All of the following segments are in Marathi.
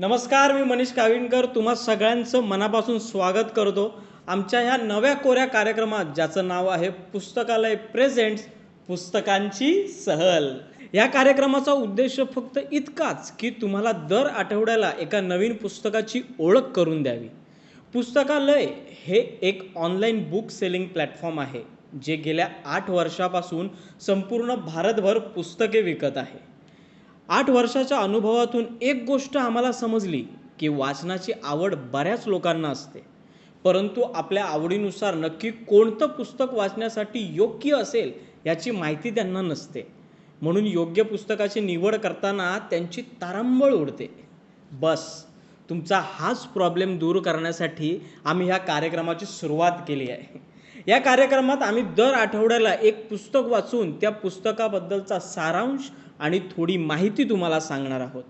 नमस्कार मी मनीष काविणकर. तुम्हा सगळ्यांचं मनापासून स्वागत करतो. आमच्या ह्या नव्या कोऱ्या कार्यक्रमात ज्याचं नाव आहे पुस्तकालय प्रेझेंट्स पुस्तकांची सहल. या कार्यक्रमाचा उद्देश फक्त इतकाच की तुम्हाला दर आठवड्याला एका नवीन पुस्तकाची ओळख करून द्यावी. पुस्तकालय हे एक ऑनलाईन बुक सेलिंग प्लॅटफॉर्म आहे जे गेल्या आठ वर्षापासून संपूर्ण भारतभर पुस्तके विकत आहे. आठ वर्षाच्या अनुभवातून एक गोष्ट आम्हाला समजली की वाचनाची आवड बऱ्याच लोकांना असते. परंतु आपल्या आवडीनुसार नक्की कोणतं पुस्तक वाचण्यासाठी योग्य असेल याची माहिती त्यांना नसते. म्हणून योग्य पुस्तकाची निवड करताना त्यांची तारांबळ उडते. बस तुमचा हाच प्रॉब्लेम दूर करण्यासाठी आम्ही ह्या कार्यक्रमाची सुरुवात केली आहे. या कार्यक्रमात आम्ही दर आठवड्याला एक पुस्तक वाचून त्या पुस्तकाबद्दलचा सारांश आणि थोडी माहिती तुम्हाला सांगणार आहोत.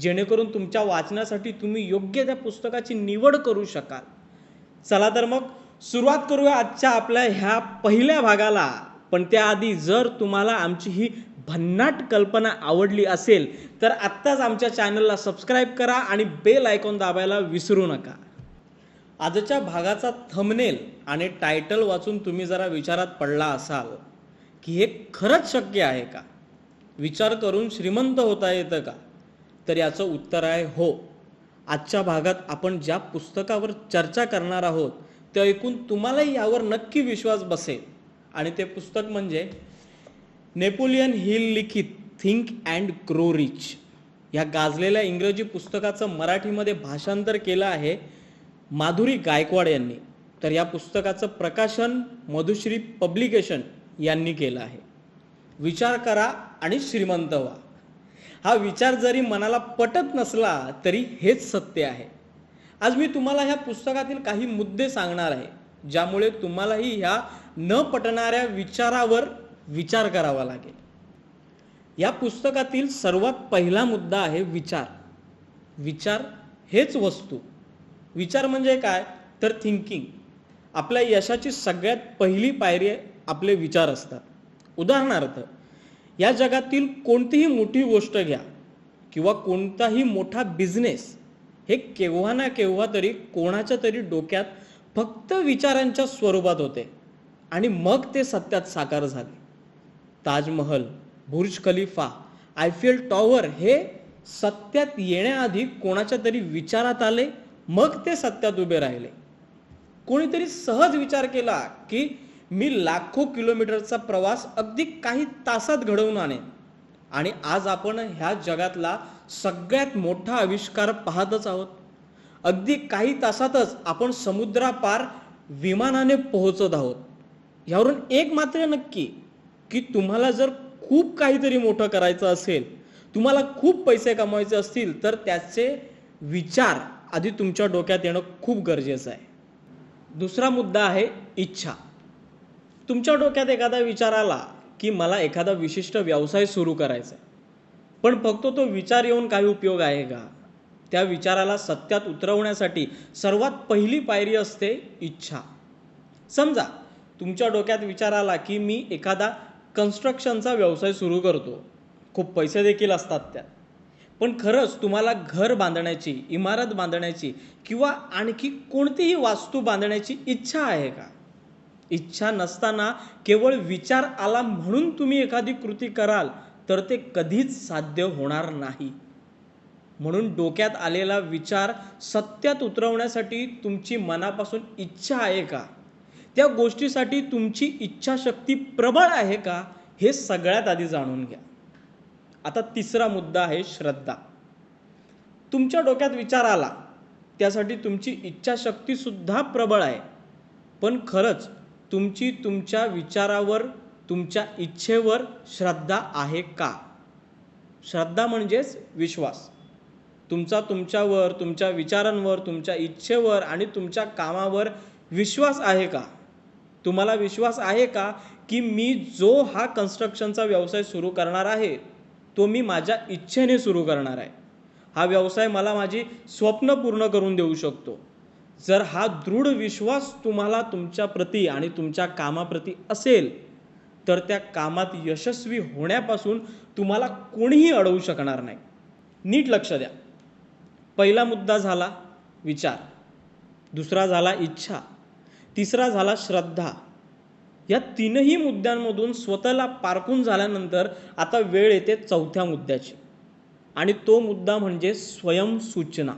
जेणेकरून तुमच्या वाचण्यासाठी तुम्ही योग्य त्या पुस्तकाची निवड करू शकाल. चला तर मग सुरुवात करूया आजच्या आपल्या ह्या पहिल्या भागाला. पण त्याआधी जर तुम्हाला आमची ही भन्नाट कल्पना आवडली असेल तर आत्ताच आमच्या चॅनलला सबस्क्राईब करा आणि बेल आयकॉन दाबायला विसरू नका. आजच्या भागाचा थमनेल आणि टायटल वाचून तुम्ही जरा विचारात पडला असाल की हे खरंच शक्य आहे का? विचार करून श्रीमंत होता येतं का? तर याचं उत्तर आहे हो. आजच्या भागात आपण ज्या पुस्तकावर चर्चा करणार आहोत ते ऐकून तुम्हालाही यावर नक्की विश्वास बसेल. आणि ते पुस्तक म्हणजे नेपोलियन हिल लिखित थिंक अँड ग्रो रिच. या गाजलेल्या इंग्रजी पुस्तकाचं मराठीमध्ये भाषांतर केलं आहे माधुरी गायकवाड यांनी. तर या पुस्तकाचं प्रकाशन मधुश्री पब्लिकेशन यांनी केलं आहे. विचार करा आणि श्रीमंत व्हा. हा विचार जरी मनाला पटत नसला तरी हेच सत्य आहे. आज मी तुम्हाला ह्या पुस्तकातील काही मुद्दे सांगणार आहे ज्यामुळे तुम्हालाही ह्या न पटणाऱ्या विचारावर विचार करावा लागेल. या पुस्तकातील सर्वात पहिला मुद्दा आहे विचार. विचार हेच वस्तू. विचार म्हणजे काय? तर थिंकिंग आपल्या यशाची सगळ्यात पहिली पायरी आपले विचार असतात. उदाहरणार्थ या जगातील कोणतीही मोठी गोष्ट घ्या किंवा कोणताही मोठा बिझनेस हे केव्हा ना केव्हा तरी कोणाच्या तरी डोक्यात फक्त विचारांच्या स्वरूपात होते आणि मग ते सत्यात साकार झाले. Taj Mahal Burj Khalifa Eiffel tower हे सत्यात येण्याआधी कोणाच्या तरी विचारात आले मग ते सत्यात उभे राहिले. कोणीतरी सहज विचार केला की मी लाखो किलोमीटरचा प्रवास अगदी काही तासात घडवून आणेन. आणि आज आपण ह्या जगातला सगळ्यात मोठा आविष्कार पाहतच आहोत. अगदी काही तासातच आपण समुद्रापार विमानाने पोहोचत आहोत. यावरून एक मात्र नक्की की तुम्हाला जर खूप काहीतरी मोठं करायचं असेल तुम्हाला खूप पैसे कमवायचे असतील तर त्याचे विचार आधी तुमच्या डोक्यात येणं खूप गरजेचं आहे. दुसरा मुद्दा आहे इच्छा. तुमच्या डोक्यात एखादा विचार आला की मला एखादा विशिष्ट व्यवसाय सुरू करायचा आहे पण फक्त तो विचार येऊन काही उपयोग आहे का? त्या विचाराला सत्यात उतरवण्यासाठी सर्वात पहिली पायरी असते इच्छा. समजा तुमच्या डोक्यात विचार आला की मी एखादा कन्स्ट्रक्शनचा व्यवसाय सुरू करतो. खूप पैसे देखील असतात त्यात. पण खरंच तुम्हाला घर बांधण्याची इमारत बांधण्याची किंवा आणखी कोणतीही वास्तू बांधण्याची इच्छा आहे का? इच्छा नसताना केवळ विचार आला म्हणून तुम्ही एखादी कृती कराल तर ते कधीच साध्य होणार नाही. म्हणून डोक्यात आलेला विचार सत्यात उतरवण्यासाठी तुमची मनापासून इच्छा आहे का? त्या गोष्टीसाठी तुमची इच्छाशक्ती प्रबळ आहे का? हे सगळ्यात आधी जाणून घ्या. आता तिसरा मुद्दा आहे श्रद्धा. तुमच्या डोक्यात विचार आला त्यासाठी तुमची इच्छाशक्तीसुद्धा प्रबळ आहे. पण खरंच तुमची तुमच्या विचारावर तुमच्या इच्छेवर श्रद्धा आहे का? श्रद्धा म्हणजेच विश्वास. तुमचा तुमच्यावर तुमच्या विचारांवर तुमच्या इच्छेवर आणि तुमच्या कामावर विश्वास आहे का? तुम्हाला विश्वास आहे का की मी जो हा कन्स्ट्रक्शनचा व्यवसाय सुरू करणार आहे तो मी माझ्या इच्छेने सुरू करणार आहे? हा व्यवसाय मला माझी स्वप्न पूर्ण करून देऊ शकतो. जर हा दृढ विश्वास तुम्हाला तुमच्या प्रती आणि तुमच्या कामाप्रती असेल तर त्या कामात यशस्वी होण्यापासून तुम्हाला कोणीही अडवू शकणार नाही. नीट लक्ष द्या. पहिला मुद्दा झाला विचार. दुसरा झाला इच्छा. तिसरा झाला श्रद्धा. या तीनही मुद्द्यांमधून स्वतःला पारखून झाल्यानंतर आता वेळ येते चौथ्या मुद्द्याची. आणि तो मुद्दा म्हणजे स्वयंसूचना.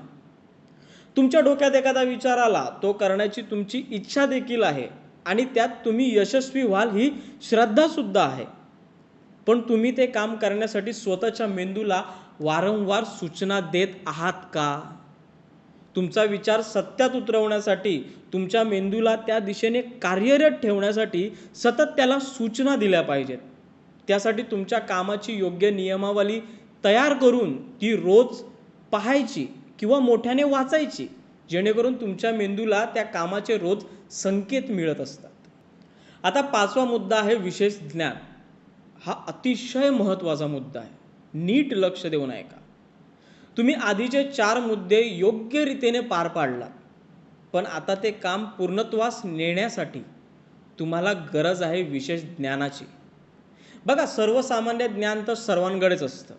तुमच्या डोक्यात एखादा विचार आला तो करण्याची तुमची इच्छा देखील आहे आणि त्यात तुम्ही यशस्वी व्हाल ही श्रद्धासुद्धा आहे. पण तुम्ही ते काम करण्यासाठी स्वतःच्या मेंदूला वारंवार सूचना देत आहात का? तुमचा विचार सत्यात उतरवण्यासाठी तुमच्या मेंदूला त्या दिशेने कार्यरत ठेवण्यासाठी सतत त्याला सूचना दिल्या पाहिजेत. त्यासाठी तुमच्या कामाची योग्य नियमावली तयार करून ती रोज पाहायची. किंवा मोठ्याने वाचायची जेणेकरून तुमच्या मेंदूला त्या कामाचे रोज संकेत मिळत असतात. आता पाचवा मुद्दा आहे विशेष ज्ञान. हा अतिशय महत्त्वाचा मुद्दा आहे. नीट लक्ष देऊन ऐका तुम्ही आधीचे चार मुद्दे योग्य रीतीने पार पाडलात पण आता ते काम पूर्णत्वास नेण्यासाठी तुम्हाला गरज आहे विशेष ज्ञानाची. बघा सर्वसामान्य ज्ञान तर सर्वांकडेच असतं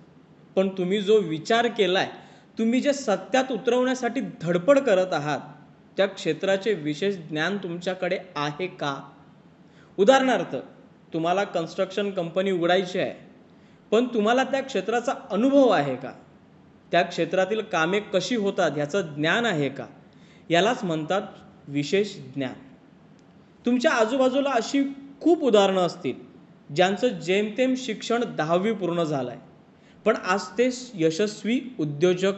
पण तुम्ही जो विचार केला आहे तुम्ही जे सत्यात उतरवण्यासाठी धडपड करत आहात त्या क्षेत्राचे विशेष ज्ञान तुमच्याकडे आहे का? उदाहरणार्थ तुम्हाला कन्स्ट्रक्शन कंपनी उघडायची आहे पण तुम्हाला त्या क्षेत्राचा अनुभव आहे का? त्या क्षेत्रातील कामे कशी होतात ह्याचं ज्ञान आहे का? यालाच म्हणतात विशेष ज्ञान. तुमच्या आजूबाजूला अशी खूप उदाहरणं असतील ज्यांचं जेमतेम शिक्षण दहावी पूर्ण झालं आहे पण आज ते यशस्वी उद्योजक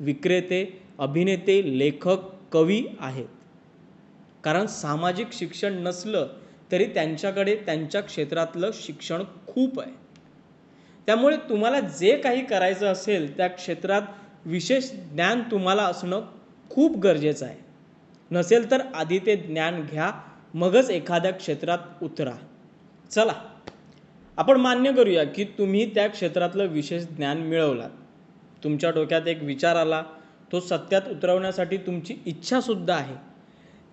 विक्रेते अभिनेते लेखक कवी आहेत. कारण सामाजिक शिक्षण नसलं तरी त्यांच्याकडे त्यांच्या क्षेत्रातलं शिक्षण खूप आहे. त्यामुळे तुम्हाला जे काही करायचं असेल त्या क्षेत्रात विशेष ज्ञान तुम्हाला असणं खूप गरजेचं आहे. नसेल तर आधी ते ज्ञान घ्या मगच एखाद्या क्षेत्रात उतरा. चला. आपण मान्य करूया की तुम्ही त्या क्षेत्रातलं विशेष ज्ञान मिळवलात. तुमच्या डोक्यात एक विचार आला तो सत्यात उतरवण्यासाठी तुमची इच्छासुद्धा आहे.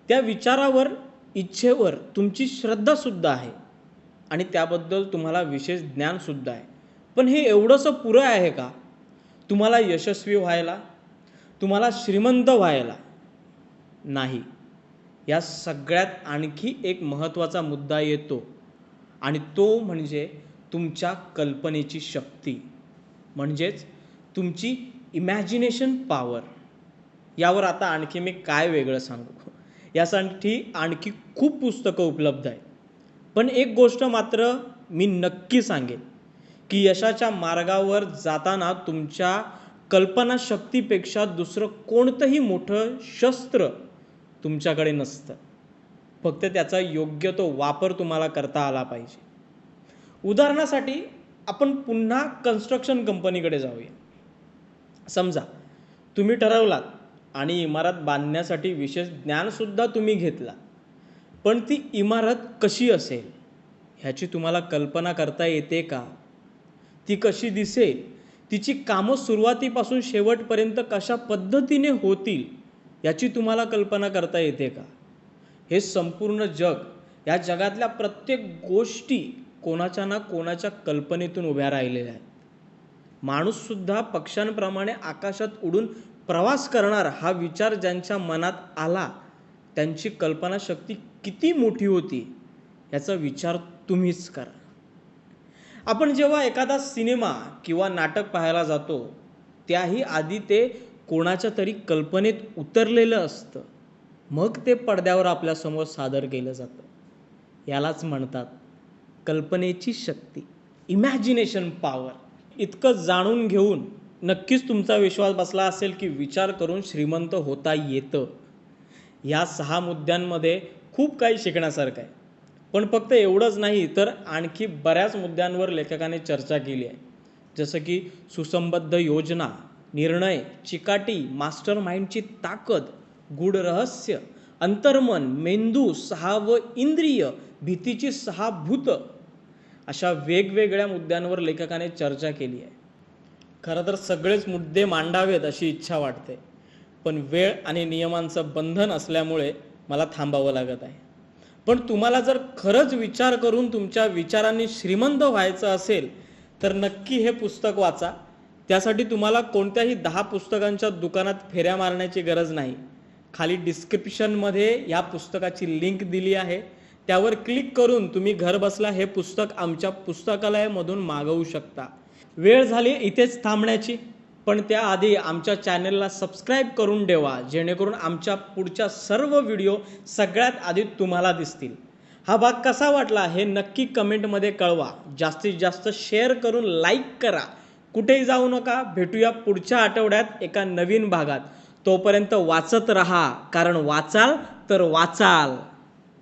त्या विचारावर इच्छेवर तुमची श्रद्धासुद्धा आहे. आणि त्याबद्दल तुम्हाला विशेष ज्ञानसुद्धा आहे. पण हे एवढंसं पुरं आहे का? तुम्हाला यशस्वी व्हायला तुम्हाला श्रीमंत व्हायला नाही. या सगळ्यात आणखी एक महत्त्वाचा मुद्दा येतो. आणि तो म्हणजे तुमच्या कल्पनेची शक्ती. म्हणजेच तुमची इमॅजिनेशन पॉवर यावर आता आणखी मी काय वेगळं सांगू? यासाठी आणखी खूप पुस्तकं उपलब्ध आहेत. पण एक गोष्ट मात्र मी नक्की सांगेन की यशाच्या मार्गावर जाताना तुमच्या कल्पनाशक्तीपेक्षा दुसरं कोणतंही मोठं शस्त्र तुमच्याकडे नसतं. फक्त त्याचा योग्य तो वापर तुम्हाला करता आला पाहिजे. उदाहरणासाठी आपण पुन्हा कन्स्ट्रक्शन कंपनीकडे जाऊया. समजा तुम्ही ठरवलात आणि इमारत बांधण्यासाठी विशेष ज्ञानसुद्धा तुम्ही घेतला पण ती इमारत कशी असेल? ह्याची तुम्हाला कल्पना करता येते का? ती कशी दिसेल? तिची कामं सुरुवातीपासून शेवटपर्यंत कशा पद्धतीने होतील? याची तुम्हाला कल्पना करता येते का? हे संपूर्ण जग या जगातल्या प्रत्येक गोष्टी कोणाच्या ना कोणाच्या कल्पनेतून उभ्या राहिलेल्या आहेत. माणूससुद्धा पक्ष्यांप्रमाणे आकाशात उडून प्रवास करणार हा विचार ज्यांच्या मनात आला त्यांची कल्पनाशक्ती किती मोठी होती याचा विचार तुम्हीच करा. आपण जेव्हा एखादा सिनेमा किंवा नाटक पाहायला जातो त्याही आधी ते कोणाच्या तरी कल्पनेत उतरलेलं असतं. मग ते पडद्यावर आपल्यासमोर सादर केलं जातं. यालाच म्हणतात कल्पनेची शक्ती इमॅजिनेशन पॉवर इतकं जाणून घेऊन नक्कीच तुमचा विश्वास बसला असेल की विचार करून श्रीमंत होता येतं. या सहा मुद्द्यांमध्ये खूप काही शिकण्यासारखं आहे. पण फक्त एवढंच नाही तर आणखी बऱ्याच मुद्द्यांवर लेखकाने चर्चा केली आहे. जसं की सुसंबद्ध योजना निर्णय चिकाटी मास्टर माइंडची ताकद गूढ रहस्य अंतर्मन मेंदू सहा व इंद्रिय भीतीची सहा भूत. अशा वेगवेगळ्या मुद्द्यांवर लेखकाने चर्चा केली आहे. खरं तर सगळेच मुद्दे मांडावेत अशी इच्छा वाटते पण वेळ आणि नियमांचं बंधन असल्यामुळे मला थांबावं लागत आहे. पण तुम्हाला जर खरंच विचार करून तुमच्या विचारांनी श्रीमंत व्हायचं असेल तर नक्की हे पुस्तक वाचा. त्यासाठी तुम्हाला कोणत्याही दहा पुस्तकांच्या दुकानात फेऱ्या मारण्याची गरज नाही. खाली डिस्क्रिप्शनमध्ये या पुस्तकाची लिंक दिली आहे. त्यावर क्लिक करून तुम्ही घर बसला हे पुस्तक आमच्या पुस्तकालयामधून मागवू शकता. वेळ झाली इथेच थांबण्याची. पण त्याआधी आमच्या चॅनलला सबस्क्राईब करून ठेवा जेणेकरून आमच्या पुढच्या सर्व व्हिडिओ सगळ्यात आधी तुम्हाला दिसतील. हा भाग कसा वाटला हे नक्की कमेंटमध्ये कळवा. जास्तीत जास्त शेअर करून लाईक करा. कुठेही जाऊ नका भेटूया पुढच्या आठवड्यात एका नवीन भागात. तोपर्यंत वाचत रहा. कारण वाचाल तर वाचाल.